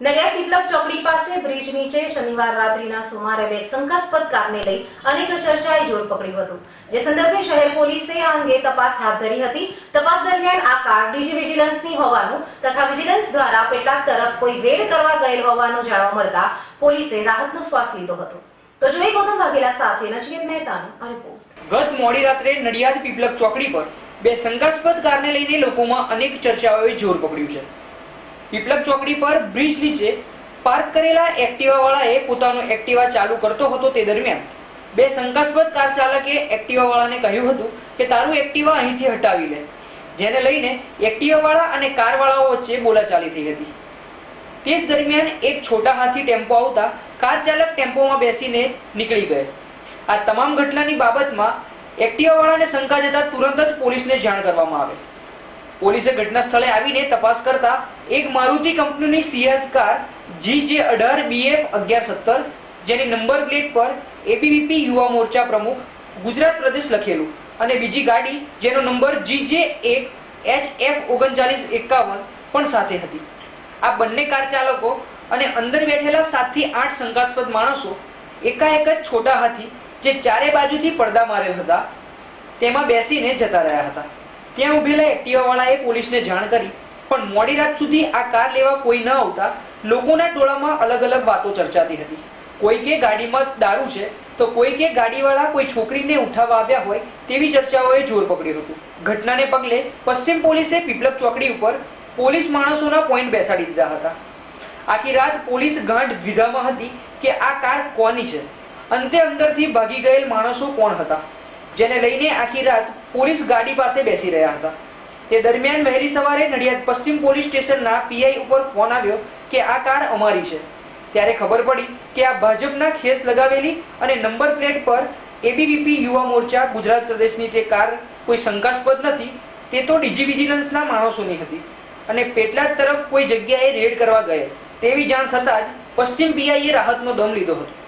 નડિયાદ પીપલક ચોકડી પાસે બ્રિજ નીચે શનિવાર રાત્રિના સુમારે બે શંકાસ્પદ કારને લઈ અનેક ચર્ચાએ જોર પકડ્યું હતું. જે સંદર્ભે શહેર પોલીસે આ અંગે તપાસ હાથ ધરી હતી. તપાસ દરમિયાન આ કાર ડીજી વિજિલન્સની હોવાનું તથા વિજિલન્સ દ્વારા પેટલાદ તરફ કોઈ રેડ કરવા ગયેલ હોવાનું જાણવા મળતા પોલીસે રાહતનો શ્વાસ લીધો હતો. તો જોઈએ ગૌતમ સાથે નચિકેત મહેતાનો આ ગત મોડી રાત્રે નડિયાદ પીપલક ચોકડી પર બે શંકાસ્પદ કારને લઈને લોકોમાં અનેક ચર્ચાઓએ જોર પકડ્યું છે. પીપલક ચોકડી પર બ્રિજ નીચે પાર્ક કરેલા એક્ટિવા વાળાએ પોતાનું એક્ટિવા ચાલુ કરતો હતો તે દરમિયાન. બે શંકાસ્પદ કાર ચાલકે એક્ટિવા વાળાને કહ્યું હતું કે, તારું એક્ટિવા અહીંથી હટાવી લે. જેને લઈને એક્ટિવા વાળા અને કાર વાળાઓ વચ્ચે બોલાચાલી થઈ હતી. તે જ દરમિયાન એક છોટા હાથી ટેમ્પો આવતા કાર ચાલક ટેમ્પોમાં બેસીને નીકળી ગયે. આ તમામ ઘટનાની બાબતમાં એક્ટિવાવાળાને શંકા જતા તુરંત જ પોલીસને જાણ કરવામાં આવે. પોલીસે ઘટના સ્થળે આવીને તપાસ કરતા એક મારુતિ કંપનીની સીએસ કાર જી જે અઢાર બીએફ અગિયાર સત્તર, જેની નંબર પ્લેટ પર એબીવીપી યુવા મોરચા પ્રમુખ ગુજરાત પ્રદેશ લખેલું અને બીજી ગાડી જેનો નંબર જી જે એક એચ એફ ઓગણચાલીસ એકાવન પણ સાથે હતી. આ બંને કાર ચાલકો અને અંદર બેઠેલા સાતથી આઠ શંકાસ્પદ માણસો એકાએક જ છોટા હાથી જે ચારે બાજુથી પડદા મારેલ હતા, તેમાં બેસીને જતા રહ્યા હતા. ત્યાં ઉભેલા એક્ટિવાવાળાએ પોલીસને જાણ કરી પણ મોડી રાત સુધી આ કાર લેવા કોઈ ન આવતા લોકોના ટોળામાં અલગ અલગ વાતો ચર્ચાતી હતી. કોઈ કે ગાડીમાં દારૂ છે, તો કોઈ કે ગાડીવાળા કોઈ છોકરીને ઉઠાવવા આવ્યા હોય તેવી ચર્ચાઓએ જોર પકડ્યું હતું. ઘટનાને પગલે પશ્ચિમ પોલીસે પીપલક ચોકડી ઉપર પોલીસ માણસોના પોઈન્ટ બેસાડી દીધા હતા. આખી રાત પોલીસ ગાંઠ દ્વિધામાં હતી કે આ કાર કોની છે. અંતે અંદરથી ભાગી ગયેલ માણસો કોણ હતા? જેને લઈને આખી રાત પોલીસ ગાડી પાસે બેસી રહ્યા હતા. તે દરમિયાન વહેલી સવારે નડિયાદ પશ્ચિમ પોલીસ સ્ટેશનના પીઆઈ ઉપર ફોન આવ્યો કે આ કાર અમારી છે. ત્યારે ખબર પડી કે આ ભાજપના ખેસ લગાવેલી અને નંબર પ્લેટ પર એબીવીપી યુવા મોરચા ગુજરાત પ્રદેશની તે કાર કોઈ શંકાસ્પદ નથી, તે તો ડીજી વિજિલન્સના માણસોની હતી. અને પેટલાદ તરફ કોઈ જગ્યાએ રેડ કરવા ગયે, તેવી જાણ થતાં જ પશ્ચિમ પીઆઈએ રાહતનો દમ લીધો હતો.